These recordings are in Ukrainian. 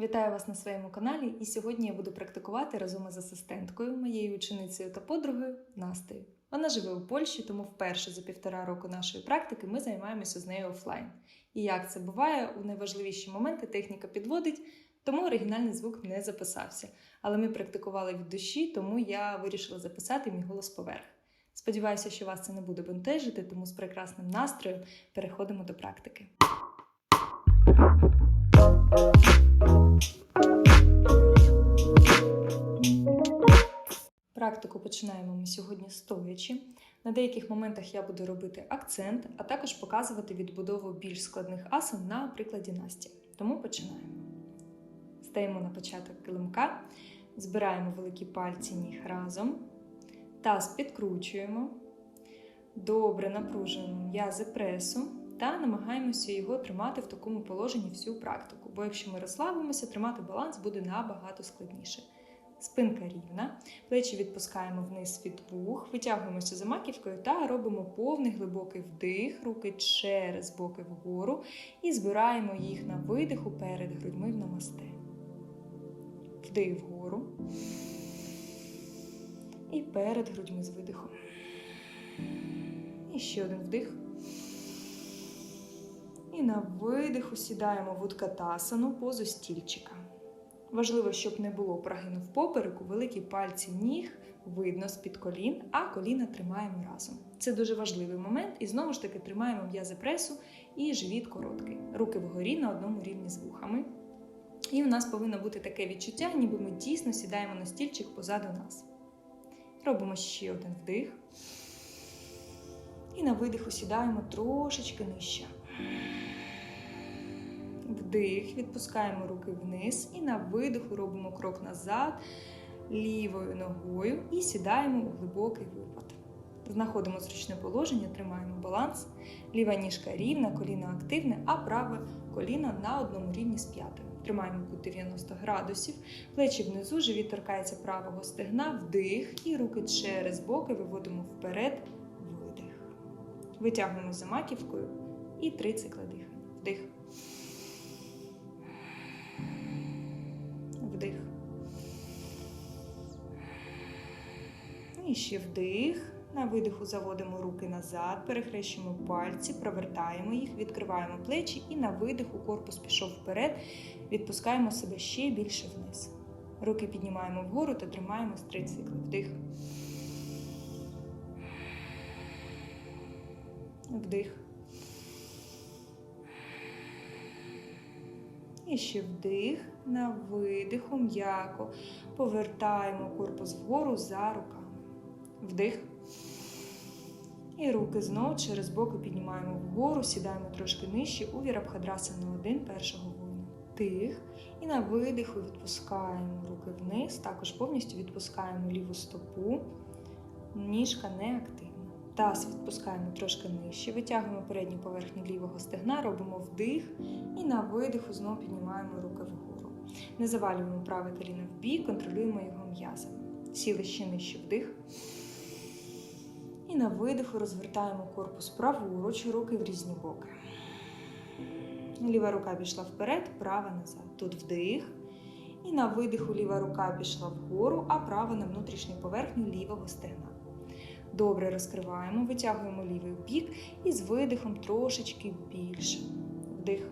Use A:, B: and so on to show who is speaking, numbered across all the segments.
A: Вітаю вас на своєму каналі, і сьогодні я буду практикувати разом із асистенткою, моєю ученицею та подругою Настею. Вона живе у Польщі, тому вперше за півтора року нашої практики ми займаємося з нею офлайн. І як це буває, у найважливіші моменти техніка підводить, тому оригінальний звук не записався. Але ми практикували від душі, тому я вирішила записати мій голос поверх. Сподіваюся, що вас це не буде бентежити, тому з прекрасним настроєм переходимо до практики. Практику починаємо ми сьогодні стоячи. На деяких моментах я буду робити акцент, а також показувати відбудову більш складних асан на прикладі Насті. Тому починаємо. Стаємо на початок килимка, збираємо великі пальці ніг разом, таз підкручуємо, добре напружуємо м'язи пресу та намагаємося його тримати в такому положенні всю практику. Бо якщо ми розслабимося, тримати баланс буде набагато складніше. Спинка рівна, плечі відпускаємо вниз від вух, витягуємося за маківкою та робимо повний глибокий вдих, руки через боки вгору і збираємо їх на видиху перед грудьми в намасте. Вдих вгору. І перед грудьми з видихом. І ще один вдих. І на видиху сідаємо в уткатасану позу стільчика. Важливо, щоб не було прогину в попереку, великі пальці ніг видно з-під колін, а коліна тримаємо разом. Це дуже важливий момент, і знову ж таки тримаємо м'язи пресу і живіт короткий. Руки вгорі на одному рівні з вухами. І у нас повинно бути таке відчуття, ніби ми дійсно сідаємо на стільчик позаду нас. Робимо ще один вдих. І на видиху сідаємо трошечки нижче. Вдих, відпускаємо руки вниз і на видиху робимо крок назад лівою ногою і сідаємо у глибокий випад. Знаходимо зручне положення, тримаємо баланс. Ліва ніжка рівна, коліно активне, а праве коліно на одному рівні з п'ятою. Тримаємо кут 90 градусів, плечі внизу, живіт торкається правого стегна, вдих і руки через боки виводимо вперед, видих. Витягуємо за маківкою і три цикли дихання. Вдих. І ще вдих. На видиху заводимо руки назад, перехрещуємо пальці, провертаємо їх, відкриваємо плечі і на видиху корпус пішов вперед, відпускаємо себе ще більше вниз. Руки піднімаємо вгору та тримаємо три цикли. Вдих. Вдих. І ще вдих, на видиху м'яко повертаємо корпус вгору за руками. Вдих. І руки знову через боки піднімаємо вгору, сідаємо трошки нижче у Вірабхадрасану 1 першого воїну. Тих. І на видиху відпускаємо руки вниз, також повністю відпускаємо ліву стопу, ніжка не активна. Таз відпускаємо трошки нижче, витягуємо передню поверхню лівого стегна, робимо вдих і на видиху знову піднімаємо руки вгору. Не завалюємо праве коліно в бік, контролюємо його м'язами. Сіли ще нижче вдих. І на видиху розвертаємо корпус праворуч, руки в різні боки. Ліва рука пішла вперед, права назад. Тут вдих. І на видиху ліва рука пішла вгору, а права на внутрішню поверхню лівого стегна. Добре розкриваємо, витягуємо лівий бік і з видихом трошечки більше. Вдих.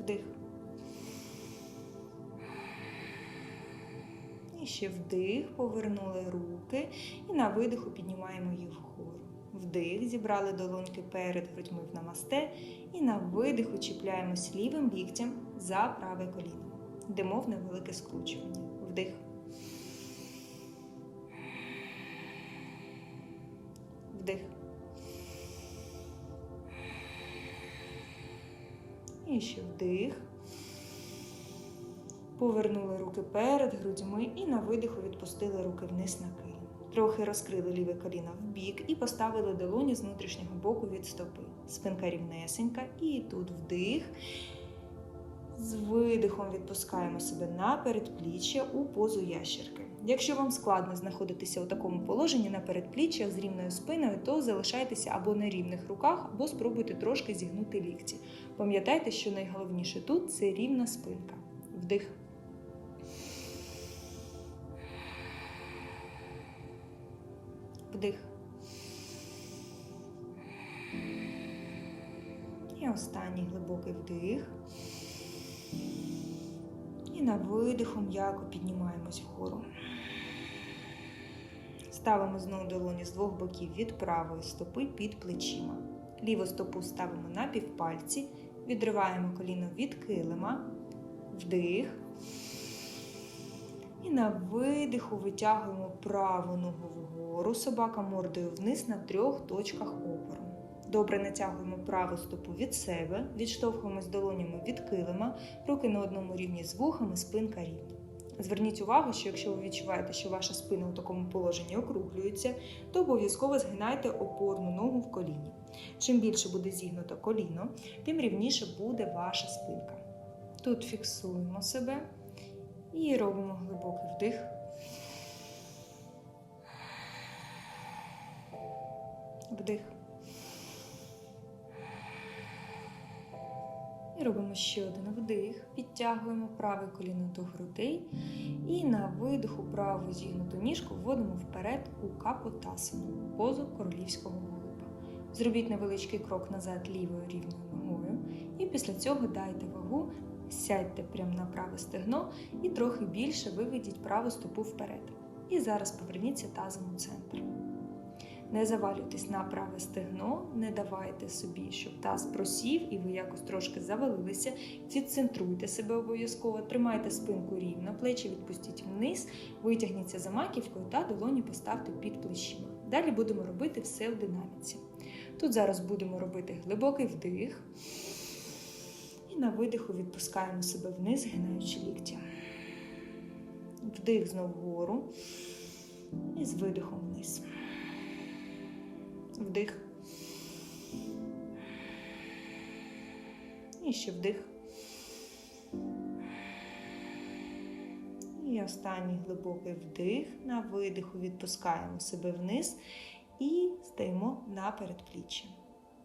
A: Вдих. І ще вдих, повернули руки і на видиху піднімаємо їх вгору. Вдих, зібрали долоньки перед грудьми в намасте і на видиху чіпляємось лівим ліктям за праве коліно. Йдемо в невелике скручування. Вдих. Вдих. І ще вдих. Повернули руки перед грудьми і на видиху відпустили руки вниз на килим. Трохи розкрили ліве коліно в бік і поставили долоні з внутрішнього боку від стопи. Спинка рівнесенька. І тут вдих. З видихом відпускаємо себе на передпліччя у позу ящерки. Якщо вам складно знаходитися у такому положенні на передпліччях з рівною спиною, то залишайтеся або на рівних руках, або спробуйте трошки зігнути лікті. Пам'ятайте, що найголовніше тут це рівна спинка. Вдих. Вдих. І останній глибокий вдих. І на видиху м'яко піднімаємось вгору. Ставимо знову долоні з двох боків від правої стопи під плечима. Ліву стопу ставимо на півпальці, відриваємо коліно від килима, вдих. І на видиху витягуємо праву ногу вгору, собака мордою вниз на трьох точках опору. Добре натягуємо праву стопу від себе, відштовхуємось долонями від килима, руки на одному рівні з вухами, спинка рівна. Зверніть увагу, що якщо ви відчуваєте, що ваша спина у такому положенні округлюється, то обов'язково згинайте опорну ногу в коліні. Чим більше буде зігнуто коліно, тим рівніше буде ваша спинка. Тут фіксуємо себе і робимо глибокий вдих. Вдих. І робимо ще один вдих. Підтягуємо праве коліно до грудей. І на видиху праву зігнуту ніжку вводимо вперед у капотасану, позу королівського голуба. Зробіть невеличкий крок назад лівою рівною ногою. І після цього дайте вагу, сядьте прямо на праве стегно і трохи більше виведіть праву стопу вперед. І зараз поверніться тазом у центр. Не завалюйтесь на праве стегно, не давайте собі, щоб таз просів і ви якось трошки завалилися. Відцентруйте себе обов'язково, тримайте спинку рівно, плечі відпустіть вниз, витягніться за маківкою та долоні поставте під плечима. Далі будемо робити все в динаміці. Тут зараз будемо робити глибокий вдих. І на видиху відпускаємо себе вниз, гинаючи лікті. Вдих знову вгору. І з видихом вниз. Вдих. І ще вдих. І останній глибокий вдих. На видиху відпускаємо себе вниз і стаємо на передпліччя.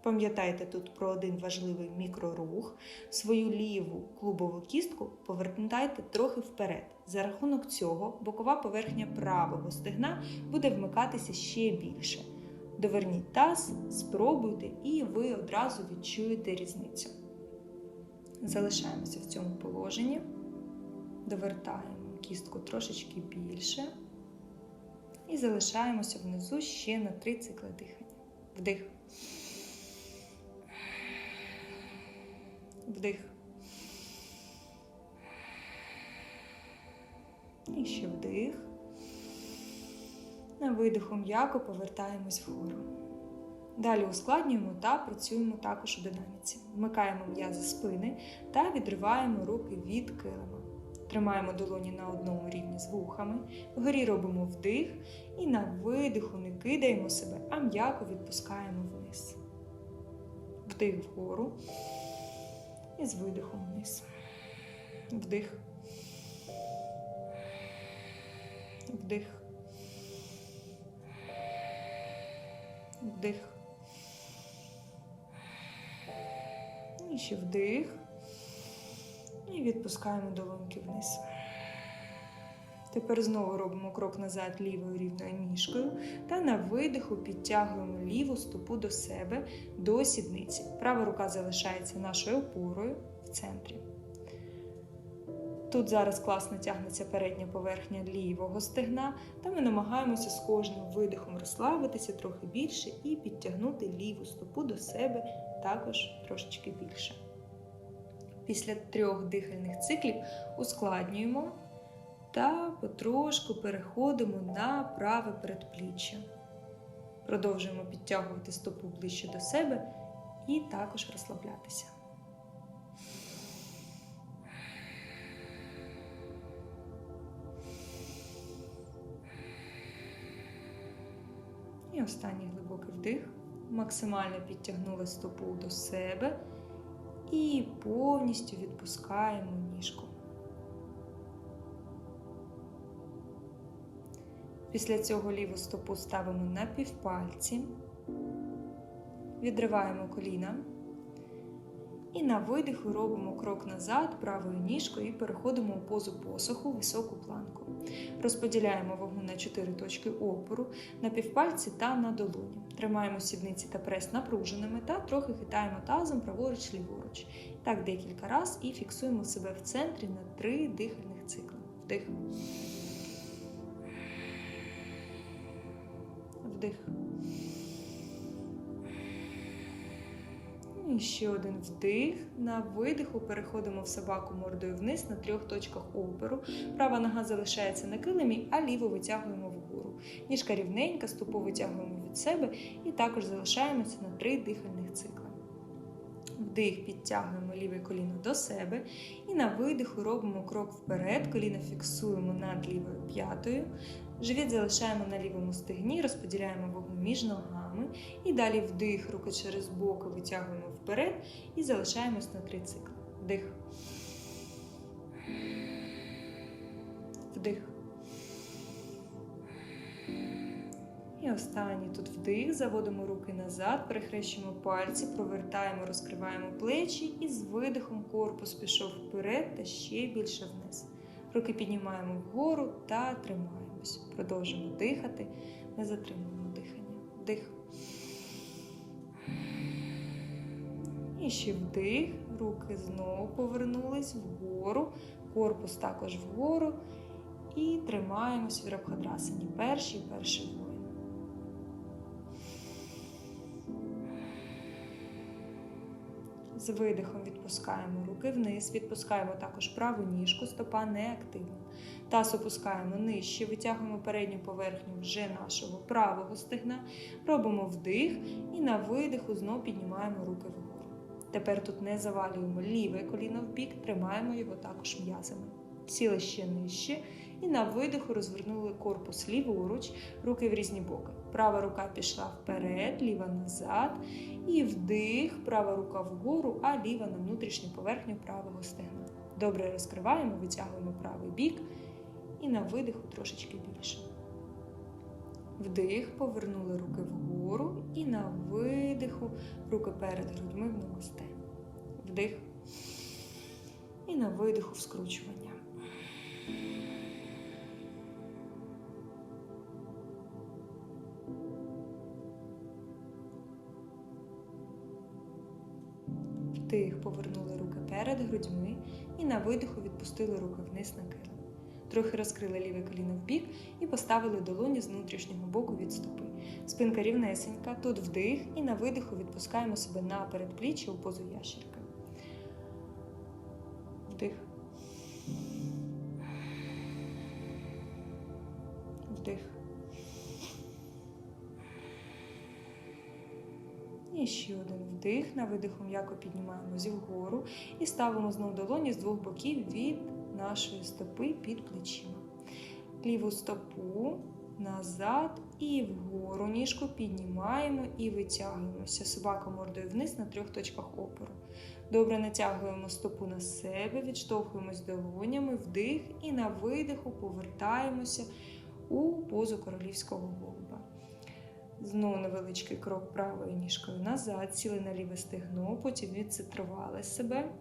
A: Пам'ятайте тут про один важливий мікрорух. Свою ліву клубову кістку повертайте трохи вперед. За рахунок цього бокова поверхня правого стегна буде вмикатися ще більше. Доверніть таз, спробуйте, і ви одразу відчуєте різницю. Залишаємося в цьому положенні, довертаємо кістку трошечки більше. І залишаємося внизу ще на три цикли дихання. Вдих. Вдих. І ще вдих. На видиху м'яко повертаємось вгору. Далі ускладнюємо та працюємо також у динаміці. Вмикаємо м'язи спини та відриваємо руки від килима. Тримаємо долоні на одному рівні з вухами, вгорі робимо вдих і на видиху не кидаємо себе, а м'яко відпускаємо вниз. Вдих вгору і з видихом вниз. Вдих. Вдих. Вдих. І ще вдих. І відпускаємо долоньки вниз. Тепер знову робимо крок назад лівою рівною ніжкою та на видиху підтягуємо ліву стопу до себе до сідниці. Права рука залишається нашою опорою в центрі. Тут зараз класно тягнеться передня поверхня лівого стегна, та ми намагаємося з кожним видихом розслабитися трохи більше і підтягнути ліву стопу до себе також трошечки більше. Після трьох дихальних циклів ускладнюємо та потрошку переходимо на праве передпліччя. Продовжуємо підтягувати стопу ближче до себе і також розслаблятися. І останній глибокий вдих. Максимально підтягнули стопу до себе і повністю відпускаємо ніжку. Після цього ліву стопу ставимо на півпальці, відриваємо коліна. І на видиху робимо крок назад правою ніжкою і переходимо у позу посоху високу планку. Розподіляємо вагу на 4 точки опору, на півпальці та на долоні. Тримаємо сідниці та прес напруженими та трохи хитаємо тазом праворуч ліворуч. Так декілька разів і фіксуємо себе в центрі на 3 дихальних цикли. Вдих. Вдих. І ще один вдих. На видиху переходимо в собаку мордою вниз на трьох точках опору. Права нога залишається на килимі, а ліву витягуємо вгору. Ніжка рівненька, стопу витягуємо від себе і також залишаємося на три дихальних цикли. Вдих, підтягуємо ліве коліно до себе. І на видиху робимо крок вперед, коліно фіксуємо над лівою п'ятою. Живіт залишаємо на лівому стегні, розподіляємо вагу між ногами. І далі вдих, руки через боки витягуємо вперед і залишаємось на три цикли. Вдих. Вдих. І останній тут вдих, заводимо руки назад, перехрещуємо пальці, провертаємо, розкриваємо плечі і з видихом корпус пішов вперед та ще більше вниз. Руки піднімаємо вгору та тримаємось. Продовжуємо дихати, не затримуємо дихання. Вдих. І ще вдих, руки знову повернулись вгору, корпус також вгору. І тримаємось в рабхадрасані. Перший, перший воїн. З видихом відпускаємо руки вниз, відпускаємо також праву ніжку, стопа неактивна. Таз опускаємо нижче, витягуємо передню поверхню вже нашого правого стегна, робимо вдих і на видиху знову піднімаємо руки вгору. Тепер тут не завалюємо ліве коліно в бік, тримаємо його також м'язами. Сіли ще нижче. І на видиху розвернули корпус ліворуч, руки в різні боки. Права рука пішла вперед, ліва назад. І вдих, права рука вгору, а ліва на внутрішню поверхню правого стегна. Добре розкриваємо, витягуємо правий бік. І на видиху трошечки більше. Вдих, повернули руки вгору. І на видиху руки перед грудьми в намасте. Вдих. І на видиху в Вдих, повернули руки перед грудьми і на видиху відпустили руки вниз на килим. Трохи розкрили ліве коліно в бік і поставили долоні з внутрішнього боку від стопи. Спинка рівнесенька, тут вдих, і на видиху відпускаємо себе на передпліччя у позу ящерка. Вдих. Вдих. І ще один вдих. На видиху м'яко піднімаємося вгору і ставимо знову долоні з двох боків від нашої стопи під плечима. Ліву стопу назад і вгору ніжку піднімаємо і витягуємося. Собака мордою вниз на трьох точках опору. Добре натягуємо стопу на себе, відштовхуємось долонями, вдих і на видиху повертаємося у позу королівського голуба. Знову невеличкий крок правою ніжкою назад, сіли на ліве стегно, потім відцитрували себе.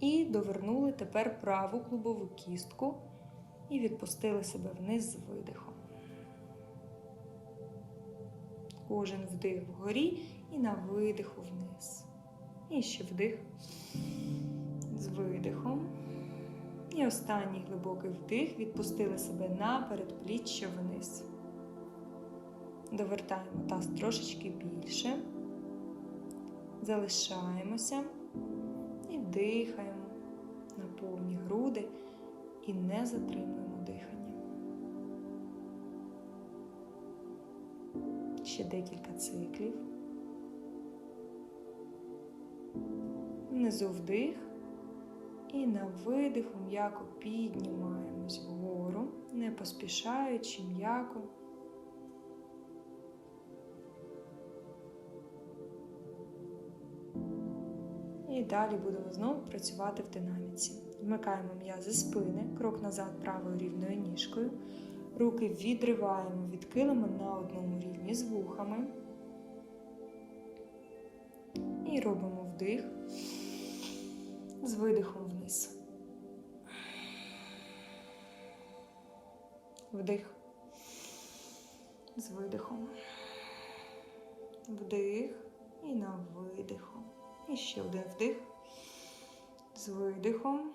A: І довернули тепер праву клубову кістку і відпустили себе вниз з видихом. Кожен вдих вгорі і на видиху вниз. І ще вдих з видихом. І останній глибокий вдих відпустили себе на передпліччя вниз. Довертаємо таз трошечки більше, залишаємося і дихаємо на повні груди і не затримуємо дихання. Ще декілька циклів. Внизу вдих і на видиху м'яко піднімаємось вгору, не поспішаючи м'яко. І далі будемо знову працювати в динаміці. Вмикаємо м'язи спини, крок назад правою рівною ніжкою. Руки відриваємо від килима на одному рівні з вухами. І робимо вдих з видихом вниз. Вдих. З видихом. Вдих і на видиху. І ще один вдих. З видихом.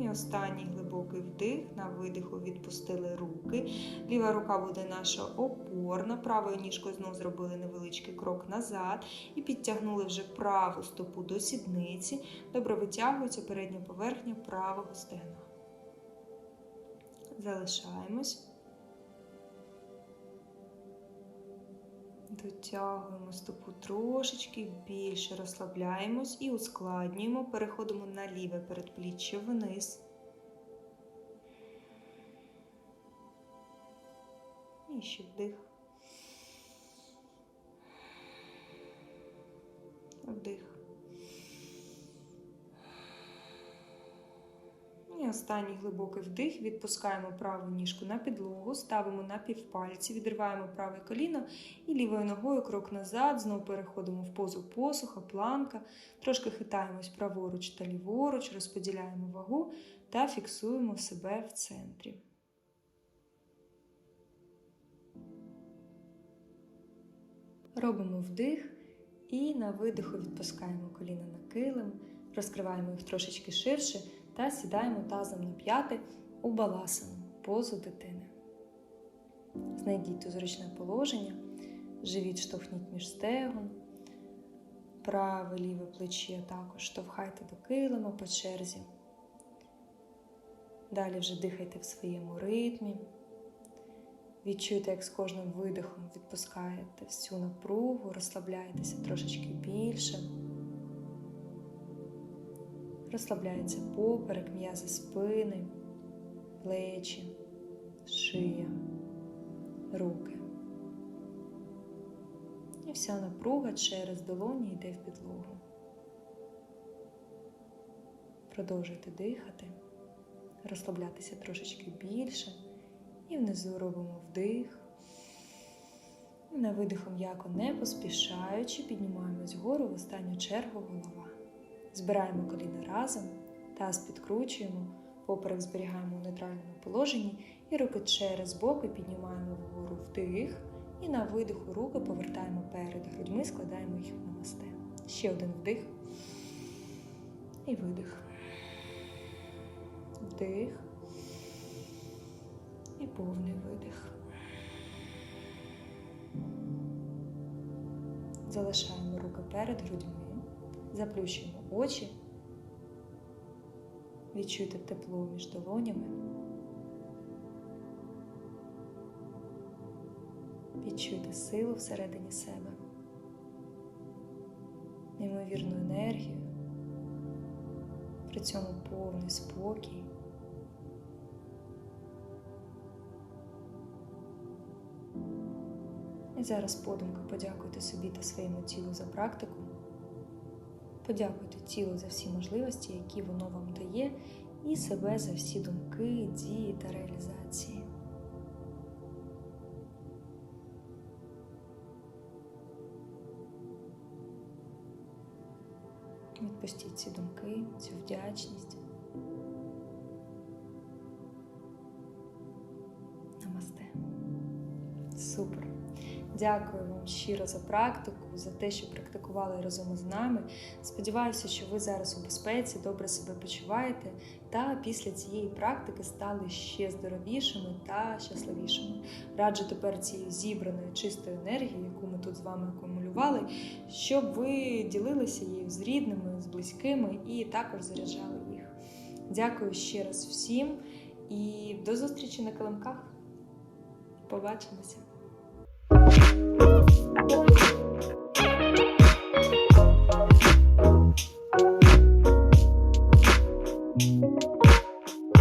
A: І останній глибокий вдих. На видиху відпустили руки. Ліва рука буде наша опорна. Правою ніжкою знову зробили невеличкий крок назад. І підтягнули вже праву стопу до сідниці. Добре витягується передня поверхня правого стегна. Залишаємось. Дотягуємо стопу трошечки більше, розслабляємось і ускладнюємо. Переходимо на ліве передпліччя вниз. І ще вдих. Останній глибокий вдих. Відпускаємо праву ніжку на підлогу, ставимо на півпальці, відриваємо праве коліно і лівою ногою крок назад. Знову переходимо в позу посуха, планка. Трошки хитаємось праворуч та ліворуч, розподіляємо вагу та фіксуємо себе в центрі. Робимо вдих і на видиху відпускаємо коліна на килим, розкриваємо їх трошечки ширше та сідаємо тазом на п'яти у баласану, позу дитини. Знайдіть зручне положення, живіт штовхніть між стегон, праве ліве плече також штовхайте до килима по черзі. Далі вже дихайте в своєму ритмі. Відчуйте, як з кожним видихом відпускаєте всю напругу, розслабляєтеся трошечки більше. Розслабляється поперек, м'язи спини, плечі, шия, руки. І вся напруга через долоні йде в підлогу. Продовжуйте дихати, розслаблятися трошечки більше. І внизу робимо вдих. На видиху м'яко не поспішаючи, піднімаємось вгору в останню чергу голова. Збираємо коліна разом, таз підкручуємо, поперек зберігаємо у нейтральному положенні і руки через боки піднімаємо вгору вдих. І на видиху руки повертаємо перед грудьми, складаємо їх в намасте. Ще один вдих. І видих. Вдих. І повний видих. Залишаємо руки перед грудьми, заплющуємо очі, відчуйте тепло між долонями, відчуйте силу всередині себе, неймовірну енергію, при цьому повний спокій. І зараз подумки подякуйте собі та своєму тілу за практику. Подякуйте тілу за всі можливості, які воно вам дає, і себе за всі думки, дії та реалізації. Відпустіть ці думки, цю вдячність. Дякую вам щиро за практику, за те, що практикували разом із нами. Сподіваюся, що ви зараз у безпеці, добре себе почуваєте, та після цієї практики стали ще здоровішими та щасливішими. Раджу тепер цією зібраною чистою енергією, яку ми тут з вами акумулювали, щоб ви ділилися її з рідними, з близькими і також заряджали їх. Дякую ще раз всім і до зустрічі на килимках. Побачимося! Thank you.